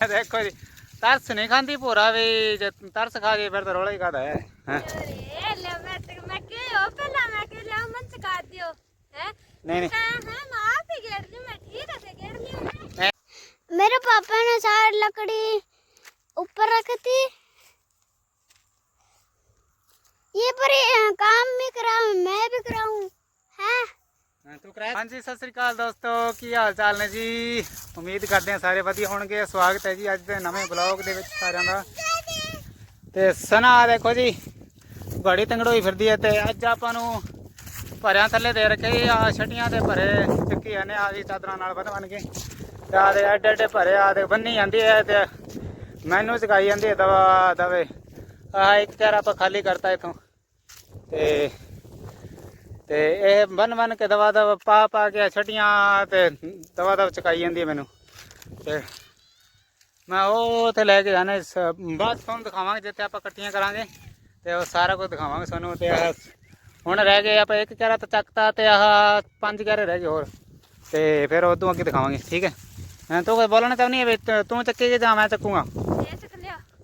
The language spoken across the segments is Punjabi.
देखो जी तरस नहीं खाती भोरा भी जो तरस खा गए फिर तो रोला ही खाता है मेरे पापा ने सारी लकड़ी ऊपर रखी थी ये पर काम भी कराऊं मैं भी कराऊं हैं? ਹਾਂਜੀ, ਸਤਿ ਸ੍ਰੀ ਅਕਾਲ ਦੋਸਤੋ, ਕੀ ਹਾਲ ਚਾਲ ਨੇ ਜੀ? ਉਮੀਦ ਕਰਦੇ ਹਾਂ ਸਾਰੇ ਵਧੀਆ ਹੋਣਗੇ। ਸਵਾਗਤ ਹੈ ਜੀ ਅੱਜ ਦੇ ਨਵੇਂ ਬਲੌਗ ਦੇ ਵਿੱਚ ਸਾਰਿਆਂ ਦਾ। ਤੇ ਸਨਾ, ਦੇਖੋ ਜੀ, ਗਾੜੀ ਤੰਗੜੋਈ ਫਿਰਦੀ ਹੈ ਤੇ ਅੱਜ ਆਪਾਂ ਨੂੰ ਭਰਿਆਂ ਥੱਲੇ ਦੇ ਰੱਖੇ ਆ, ਛਟੀਆਂ ਦੇ ਭਰੇ ਚੱਕੀ ਜਾਂਦੇ ਆ ਜੀ ਚਾਦਰਾਂ ਨਾਲ ਬੰਨ ਬੰਨ ਕੇ। ਤੇ ਆ ਦੇ ਐਡੇ ਐਡੇ ਭਰੇ ਆ ਦੇ ਬੰਨੀ ਜਾਂਦੀ ਹੈ ਤੇ ਮੈਨੂੰ ਚਕਾਈ ਜਾਂਦੀ ਹੈ ਦਵਾ ਦਵੇ। ਆ ਇੱਕ ਚਾਰ ਆਪਾਂ ਖਾਲੀ ਕਰਤਾ ਇਥੋਂ। ਤੇ ਤੇ ਇਹ ਬਨ ਬਨ ਕੇ ਦਵਾ ਦਵਾ ਪਾ ਪਾ ਕੇ ਛਟੀਆਂ ਤੇ ਦਵਾ ਦਵਾ ਚਕਾਈ ਜਾਂਦੀ ਮੈਨੂੰ। ਤੇ ਮੈਂ ਉਹ ਉੱਥੇ ਲੈ ਕੇ ਜਾਣਾ ਬਾਅਦ ਤੁਹਾਨੂੰ ਦਿਖਾਵਾਂਗੇ ਜਿੱਥੇ ਆਪਾਂ ਕੱਟੀਆਂ ਕਰਾਂਗੇ ਤੇ ਉਹ ਸਾਰਾ ਕੁਝ ਦਿਖਾਵਾਂਗੇ ਤੁਹਾਨੂੰ ਤੇ ਹੁਣ ਰਹਿ ਗਏ ਆਪਾਂ ਇੱਕ ਕਿਹੜਾ ਤਾਂ ਚੱਕਤਾ ਤੇ ਆਹ ਪੰਜ ਕਿਹੜੇ ਰਹਿ ਗਏ ਹੋਰ। ਤੇ ਫਿਰ ਉਹ ਤੋਂ ਅੱਗੇ ਦਿਖਾਵਾਂਗੇ ਠੀਕ ਹੈ? ਮੈਂ ਤੂੰ ਕੋਈ ਬੋਲਣਾ ਤਾਂ ਨਹੀਂ ਹੈ ਤੂੰ ਚੱਕੇਗਾ ਜਾਂ ਮੈਂ ਚੱਕੂਗਾ?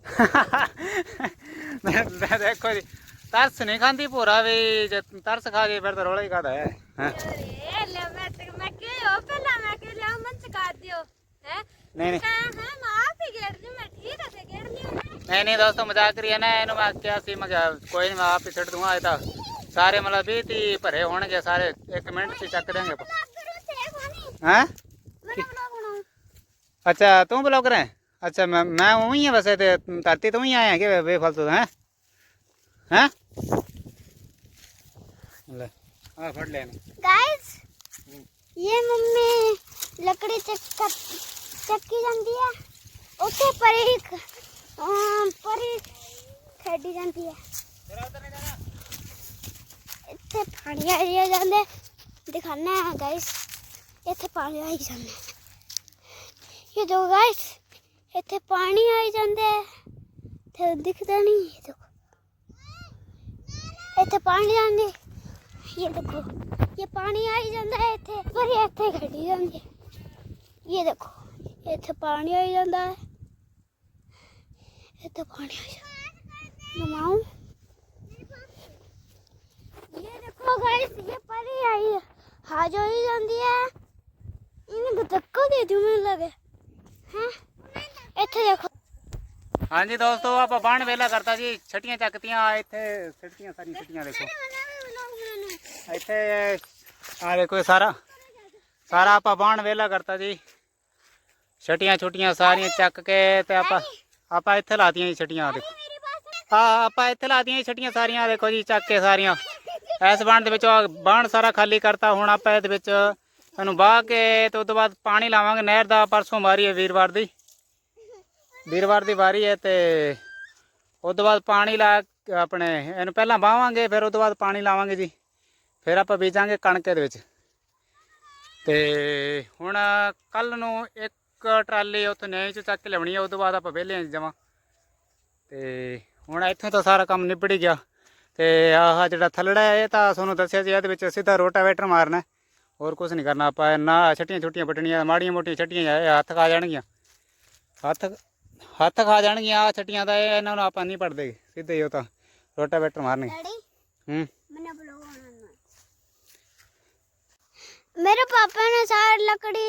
ਮੈਂ ਦੇਖੋ ਜੀ ਤਰਸ ਨਹੀਂ ਖਾਂਦੀ ਭੋਰਾ ਵੀ ਜੇ ਤਰਸ ਖਾ ਕੇ ਫਿਰ ਤਾਂ ਰੌਲਾ ਹੀ ਕਾਦਾ ਹੈ ਹੈਂ? ਲੈ ਮੈਂ ਤੇ ਮੈਂ ਕਿਹਾ ਪਹਿਲਾਂ ਮੈਂ ਕਿਹਾ ਲਿਆ ਮਨ ਚਕਾ ਦਿਓ ਹੈ? ਨਹੀਂ ਨਹੀਂ। ਕਹਾਂ ਹਾਂ ਮਾਂ ਗੇੜ ਦੀ ਮੈਂ ਸਾਰੇ ਮਤਲਬ 20 ਤੀਹ ਭਰੇ ਹੋਣਗੇ ਸਾਰੇ ਇੱਕ ਮਿੰਟ 'ਚ ਚੱਕ ਦੇਾਂਗੇ ਨਾ ਕਰੋ ਅੱਛਾ ਤੂੰ ਬਲੌਗਰ ਹੈ? ਅੱਛਾ ਮੈਂ ਮੈਂ ਉਹੀ ਹਾਂ ਵੈਸੇ ਤੇ ਧਰਤੀ ਤੂੰ ਹੀ ਆਇਆ ਕਿ ਬੇਫਲਤੂ ਹੈ? ਹੈ? ले। आ फट ले गाइस हम्म। ये मम्मी लकड़ी चक्का चक्की जानती है। ओके पर एक खड़ी जानती है। इतने पानी आ रही है जाते दिखाने हैं गाइस इतने पानी आ आई जाते ये दो गाइस इतने पानी आई जाते है दिखता नहीं ये दो ਇੱਥੇ ਪਾਣੀ ਆਂਦੀ ये देखो ये पानी आई ਜਾਂਦਾ ਹੈ ਇੱਥੇ ਪਰ ਇਹ ਇੱਥੇ ਖੜੀ ਜਾਂਦੀ ਹੈ ਇਹ ਦੇਖੋ ਇੱਥੇ ਪਾਣੀ ਆਈ ਜਾਂਦਾ ਹੈ ਇੱਥੇ ਪਾਣੀ ਆਈ ਜਾਂਦਾ ਮਮਾਉ ਇਹ ਦੇਖੋ ਗਾਇਸ ਇਹ ਪਰੀ ਆਈ ਹੈ ਹਾਜ ਹੋਈ ਜਾਂਦੀ ਹੈ ਇਹਨੂੰ ਧੱਕਾ ਦੇ ਦਿਓ ਮੈਨੂੰ ਲੱਗੇ ਹਾਂਜੀ ਦੋਸਤੋ, ਆਪਾਂ ਬਾਣ ਵੇਲਾ ਕਰਤਾ ਜੀ। ਛਟੀਆਂ ਚੱਕਤੀਆਂ ਇੱਥੇ ਛਟੀਆਂ ਸਾਰੀਆਂ ਛਟੀਆਂ ਦੇਖੋ। ਇੱਥੇ ਆ ਦੇਖੋ ਇਹ ਸਾਰਾ। ਸਾਰਾ ਆਪਾਂ ਬਾਣ ਵੇਲਾ ਕਰਤਾ ਜੀ। ਛਟੀਆਂ ਛੁਟੀਆਂ ਸਾਰੀਆਂ ਚੱਕ ਕੇ ਤੇ ਆਪਾਂ ਆਪਾਂ ਇੱਥੇ ਲਾਤੀਆਂ ਜੀ ਛਟੀਆਂ ਆ ਦੇਖੋ। ਮੇਰੇ ਆ ਆਪਾਂ ਇੱਥੇ ਲਾਤੀਆਂ ਜੀ ਛਟੀਆਂ ਸਾਰੀਆਂ ਦੇਖੋ ਜੀ, ਚੱਕ ਕੇ ਸਾਰੀਆਂ। ਇਸ ਬਾਣ ਦੇ ਵਿੱਚ ਆਹ ਬਾਣ ਸਾਰਾ ਖਾਲੀ ਕਰਤਾ। ਹੁਣ ਆਪਾਂ ਇਹਦੇ ਵਿੱਚ ਤੁਹਾਨੂੰ ਬਾਹ ਕੇ ਤੇ ਉਸ ਤੋਂ ਬਾਅਦ ਪਾਣੀ ਲਾਵਾਂਗੇ। ਨਹਿਰ ਦਾ ਪਰਸੋਂ ਮਾਰੀ ਹੈ ਵੀਰਵਾਰ ਦੀ। ਵੀਰਵਾਰ ਦੀ ਵਾਰੀ ਹੈ ਤੇ ਉਸ ਤੋਂ ਬਾਅਦ ਪਾਣੀ ਲਾ ਆਪਣੇ, ਇਹਨੂੰ ਪਹਿਲਾਂ ਬਾਵਾਂਗੇ ਫਿਰ ਉਸ ਤੋਂ ਬਾਅਦ ਪਾਣੀ ਲਾਵਾਂਗੇ ਜੀ। ਫਿਰ ਆਪਾਂ ਬੀਜਾਂਗੇ ਕਣਕ ਦੇ ਵਿੱਚ। ਤੇ ਹੁਣ ਕੱਲ ਨੂੰ ਇੱਕ ਟਰਾਲੀ ਉੱਥੇ ਨਿਆਂ ਚ ਚੱਕ ਕੇ ਲਿਆਉਣੀ ਹੈ ਉਸ ਤੋਂ ਬਾਅਦ ਆਪਾਂ ਵਿਹਲੇ ਜਮਾ। ਤੇ ਹੁਣ ਇੱਥੋਂ ਤਾਂ ਸਾਰਾ ਕੰਮ ਨਿਬੜ ਹੀ ਗਿਆ। ਤੇ ਆਹ ਜਿਹੜਾ ਥੱਲੜਾ ਹੈ, ਇਹ ਤਾਂ ਤੁਹਾਨੂੰ ਦੱਸਿਆ ਜੀ, ਇਹਦੇ ਵਿੱਚ ਸਿੱਧਾ ਰੋਟਾਵੇਟਰ ਮਾਰਨਾ ਹੋਰ ਕੁਝ ਨਹੀਂ ਕਰਨਾ, ਆਪਾਂ ਨਾ ਛੱਟੀਆਂ ਛੁੱਟੀਆਂ ਪੱਟਣੀਆਂ ਮਾੜੀਆਂ ਮੋਟੀਆਂ ਛੱਟੀਆਂ ਹੱਥ ਖਾ ਜਾਣਗੀਆਂ। ਹੱਥ ਹੱਥ ਖਾ ਜਾਣਗੀਆਂ ਆ ਛੱਟੀਆਂ ਦਾ ਇਹ ਇਹਨਾਂ ਨੂੰ ਆਪਾਂ ਨਹੀਂ ਪੜਦੇ ਸਿੱਧੇ ਹੀ ਉਹ ਤਾਂ ਰੋਟਾਵੇਟਰ ਮਾਰਨੇ ਡੈਡੀ ਹੂੰ मैंने ब्लॉग बनाना मेरे पापा ने सारी लकड़ी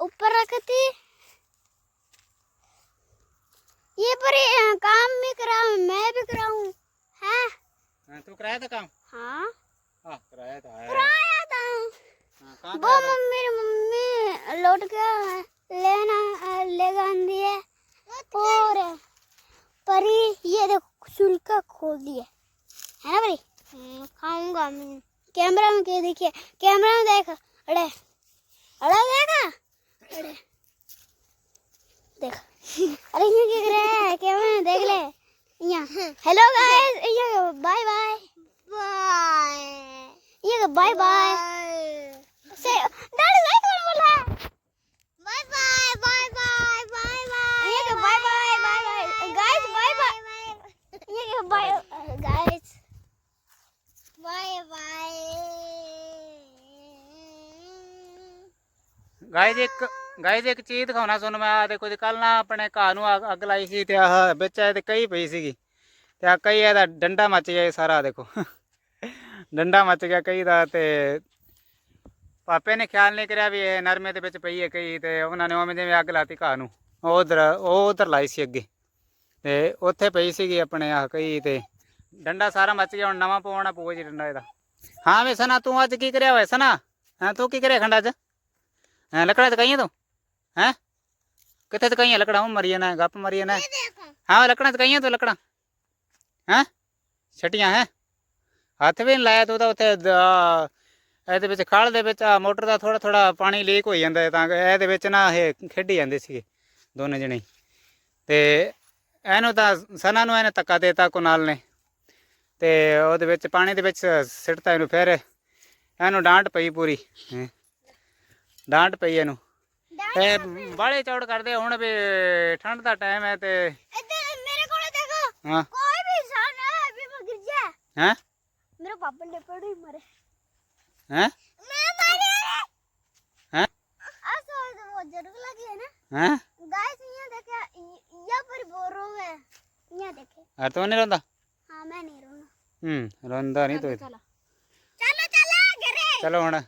ऊपर रखी थी ये पर ये काम भी कराऊं मैं भी कराऊं हैं तू कराया था काम हाँ हाँ कराया था कराया था हाँ, कहाँ वो मम्मी मेरी मम्मी लौट के लेना शुल्का खोल दिया है। ना परी हम्म, खाऊँगा मैं। कैमरा में क्या देखिए? कैमरा में देख? अरे अरे देखा? अरे देख। अरे ये क्या कर रहा है कैमरा में देख ले। यहाँ। हेलो गाइस ये बाय बाय बाय ये bye bye bye bye guys ਇੱਕ ਗਾਇਜ਼ ਇੱਕ ਚੀਜ਼ ਦਿਖਾਉਣਾ ਤੁਹਾਨੂੰ ਮੈਂ ਆ ਦੇਖੋ ਜੀ ਕੱਲ ਨਾ ਆਪਣੇ ਘਾਹ ਨੂੰ ਅੱਗ ਲਾਈ ਸੀ ਤੇ ਆਹ ਵਿੱਚ ਇਹਦੇ ਕਈ ਪਈ ਸੀਗੀ। ਤੇ ਆ ਕਈ ਇਹਦਾ ਡੰਡਾ ਮੱਚ ਗਿਆ ਸਾਰਾ, ਦੇਖੋ। ਡੰਡਾ ਮੱਚ ਗਿਆ ਕਈ ਦਾ ਤੇ ਪਾਪੇ ਨੇ ਖਿਆਲ ਨਹੀਂ ਕਰਿਆ ਵੀ ਇਹ ਨਰਮੇ ਦੇ ਵਿੱਚ ਪਈ ਹੈ ਕਈ ਤੇ ਉਹਨਾਂ ਨੇ ਉਵੇਂ ਜਿਵੇਂ ਅੱਗ ਲਾਤੀ ਘਾਹ ਨੂੰ। ਉਹ ਉਧਰ ਉਹ ਉਧਰ ਲਾਈ ਸੀ ਅੱਗੇ। ਤੇ ਉੱਥੇ ਪਈ ਸੀਗੀ ਆਪਣੇ ਆਹ ਕਈ ਤੇ ਡੰਡਾ ਸਾਰਾ ਮੱਚ ਗਿਆ ਹੁਣ ਨਵਾਂ ਪਵਾਉਣਾ ਪਊਗਾ ਜੀ ਡੰਡਾ ਇਹਦਾ। ਹਾਂ ਵੇ ਸਨਾ ਤੂੰ ਅੱਜ ਕੀ ਕਰਿਆ ਹੋਇਆ ਸਨਾ? ਹਾਂ ਤੂੰ ਕੀ ਕਰਿਆ ਖੰਡਾ ਅੱਜ? ਹੈਂ ਲੱਕੜਾਂ ਚਕਾਈਆਂ ਤੂੰ? ਹੈਂ? ਕਿੱਥੇ ਚਕਾਈਆਂ ਲੱਕੜਾਂ? ਉਹ ਮਰੀ ਜਾਣਾ ਗੱਪ ਮਰੀ ਜਾਣਾ। ਹਾਂ ਲੱਕੜਾਂ ਚਕਾਈਆਂ ਤੂੰ ਲੱਕੜਾਂ? ਹੈਂ? ਛਟੀਆਂ ਹੈ? ਹੱਥ ਵੀ ਨਹੀਂ ਲਾਇਆ ਤੂੰ ਤਾਂ ਉੱਥੇ ਇਹਦੇ ਵਿੱਚ ਖਾਲ ਦੇ ਵਿੱਚ ਆਹ ਮੋਟਰ ਦਾ ਥੋੜਾ ਥੋੜਾ ਪਾਣੀ ਲੀਕ ਹੋਈ ਜਾਂਦਾ ਤਾਂ ਕਿ ਇਹਦੇ ਵਿੱਚ ਨਾ ਇਹ ਖੇਡੀ ਜਾਂਦੇ ਸੀਗੇ ਦੋਨੇ ਜਣੇ। ਤੇ ਇਹਨੂੰ ਤਾਂ ਸਨਾ ਨੂੰ ਇਹਨੇ ਧੱਕਾ ਦੇਤਾ ਕੁਨਾਲ ਨੇ। ਤੇ ਉਹਦੇ ਵਿੱਚ ਪਾਣੀ ਦੇ ਵਿੱਚ ਸਿੱਟਤਾ ਇਹਨੂੰ ਫਿਰ। ਇਹਨੂੰ ਡਾਂਟ ਪਈ ਪੂਰੀ। ਡਾਂਟ ਪਈ ਇਹਨੂੰ। ਇਹ ਬਾਲੇ ਚੌੜ ਕਰਦੇ ਹੁਣ ਵੀ ਠੰਡ ਦਾ ਟਾਈਮ ਹੈ ਤੇ ਮੇਰੇ ਕੋਲ ਦੇਖੋ। ਹਾਂ। ਕੋਈ ਵੀ ਇਨਸਾਨ ਹੈ ਵੀ ਮੈਂ ਗਿਰ ਜਾ ਹੈ? ਮੇਰੇ ਪਾਪਾ ਨੇ ਪੜੀ ਮਰੇ। ਹੈ? ਮੈਂ ਮਰੇ ਹੈ? ਆ ਸੋ ਉਹ ਜਰੂਰ ਲੱਗੀ ਹੈ ਨਾ। ਹੈ? ਗਾਇਸ ਇਹ ਦੇਖਿਆ ਇਹ ਪਰ ਬੋਰੋ ਹੈ ਇਹ ਦੇਖੇ। ਹਰ ਤੋਂ ਨਹੀਂ ਰੋਂਦਾ ਹੂੰ ਰੋਂਦਾ ਨਹੀਂ ਤੂੰ ਚਲੋ ਚਲਾ ਘਰੇ ਚਲੋ ਹੁਣ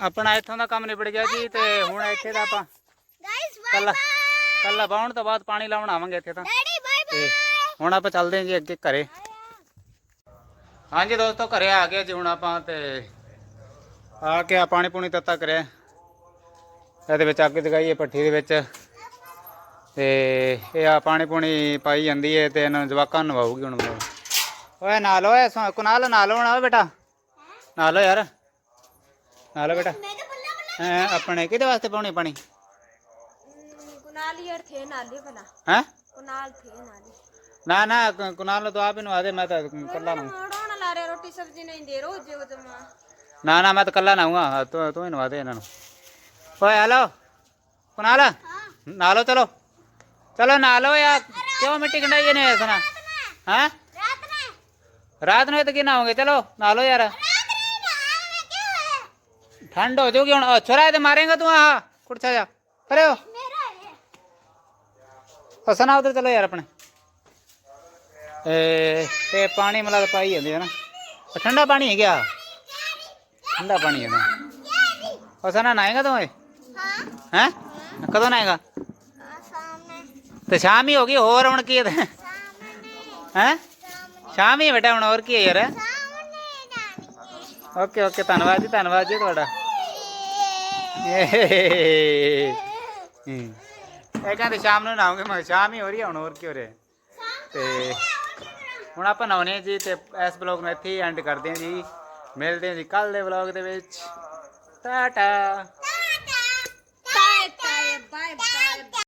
ਆਪਣਾ ਇੱਥੋਂ ਦਾ ਕੰਮ ਨਿਬੜ ਗਿਆ ਜੀ ਤੇ ਹੁਣ ਇੱਥੇ ਦਾ ਆਪਾਂ ਗਾਇਸ ਕੱਲਾ ਕੱਲਾ ਬਾਉਣ ਤੋਂ ਬਾਅਦ ਪਾਣੀ ਲਾਉਣ ਆਵਾਂਗੇ ਇੱਥੇ ਤਾਂ ਹੁਣ ਆਪਾਂ ਚੱਲਦੇ ਹਾਂ ਜੀ ਅੱਗੇ ਘਰੇ ਹਾਂਜੀ ਦੋਸਤੋ ਘਰੇ ਆ ਗਏ ਜੀ ਹੁਣ ਆਪਾਂ ਤੇ ਆ ਕੇ ਆ ਪਾਣੀ ਪੂਣੀ ਤੱਤਾ ਕਰਿਆ ਇਹਦੇ ਵਿੱਚ ਅੱਗ ਜਗਾਈਏ ਪੱਠੀ ਦੇ ਵਿੱਚ ਤੇ ਇਹ ਆ ਪਾਣੀ ਪੂਣੀ ਪਾਈ ਜਾਂਦੀ ਹੈ ਤੇ ਇਹਨਾਂ ਜਵਾਕਾਂ ਨੂੰ ਨਵਾਉਗੀ ਹੁਣ ਮੈਂ ਓਏ ਨਾਲ ਓਏ ਕੁਨਾਲ ਨਾਲ ਹੋਣਾ ਓਏ ਬੇਟਾ। ਨਾਲ ਯਾਰ। ਨਾਲ ਬੇਟਾ। ਹੈ ਆਪਣੇ ਕਿਹਦੇ ਵਾਸਤੇ ਪਾਉਣੀ ਪਾਣੀ? ਕੁਨਾਲ ਯਾਰ ਥੇ ਨਾਲੇ ਬਣਾ ਹੈ? ਕੁਨਾਲ ਥੇ ਨਾਲੇ ਨਾ ਨਾ ਕੁਨਾਲ ਨੂੰ ਆਪ ਹੀ ਨਵਾ ਦੇ ਮੈਂ ਤਾਂ ਕੱਲਾ ਨਾ ਲਾ ਰੇ ਰੋਟੀ ਸਬਜ਼ੀ ਨਹੀਂ ਦੇ ਰੋਜ ਜੋ ਜਮਾ। ਨਾ ਨਾ ਮੈਂ ਤਾਂ ਕੱਲਾ ਨਾ ਹੂੰਗਾ ਤੂੰ ਤੂੰ ਹੀ ਨਵਾ ਇਹਨਾਂ ਨੂੰ। ਓਏ ਹਲੋ ਕੁਨਾਲ। ਨਾਲੋ ਚਲੋ। ਚਲੋ ਨਾਲੋ ਯਾਰ ਕਿਉਂ ਮਿੱਟੀ ਗੰਡਾਈ ਨੇ ਇਸ ਨਾ ਰਾਤ ਨੂੰ ਇਹ ਤਾਂ ਕੀ ਨਾਓਗੇ ਚਲੋ ਨਾ ਲਓ ਯਾਰ। ਠੰਡ ਹੋ ਜਾਊਗੀ ਹੁਣ। ਛੋਰਾ ਤੇ ਮਾਰੇਗਾ ਤੂੰ ਆਹ ਕੁੜਛਾ ਜਾ। ਪਰੇ ਹੋ ਹਸਨਾ ਉਧਰ ਚਲੋ ਯਾਰ ਆਪਣੇ। ਇਹ ਪਾਣੀ ਮਲਾ ਪਾਈ ਜਾਂਦੇ ਹਨ ਠੰਡਾ ਪਾਣੀ ਹੈ ਗਿਆ ਠੰਡਾ ਪਾਣੀ ਹੈ ਨਾ। ਹਸਨਾ ਨਾਏਗਾ ਤੂੰ ਏ ਹੈ? ਕਦੋਂ ਨਾਏਗਾ ਤੇ ਸ਼ਾਮ ਹੀ ਹੋ ਗਈ ਹੋਰ ਹੁਣ ਕੀ ਹੈ ਹੈ? ਸ਼ਾਮ ਹੀ ਬੇਟਾ ਹੁਣ ਹੋਰ ਕੀ ਹੈ ਯਾਰ ਓਕੇ ਓਕੇ ਧੰਨਵਾਦ ਜੀ ਧੰਨਵਾਦ ਜੀ ਤੁਹਾਡਾ ਇਹ ਕਹਿੰਦੇ ਸ਼ਾਮ ਨੂੰ ਨਾਉਂਗੇ ਮੈਂ ਸ਼ਾਮ ਹੀ ਹੋ ਰਹੀ ਹੈ ਹੁਣ ਹੋਰ ਕੀ ਹੋ ਰਿਹਾ ਤੇ ਹੁਣ ਆਪਾਂ ਨਾਉਨੇ ਜੀ ਤੇ ਇਸ ਬਲੌਗ ਨੂੰ ਇੱਥੇ ਐਂਡ ਕਰਦੇ ਹਾਂ ਜੀ ਮਿਲਦੇ ਹਾਂ ਜੀ ਕੱਲ ਦੇ ਬਲੌਗ ਦੇ ਵਿੱਚ ਟਾਟਾ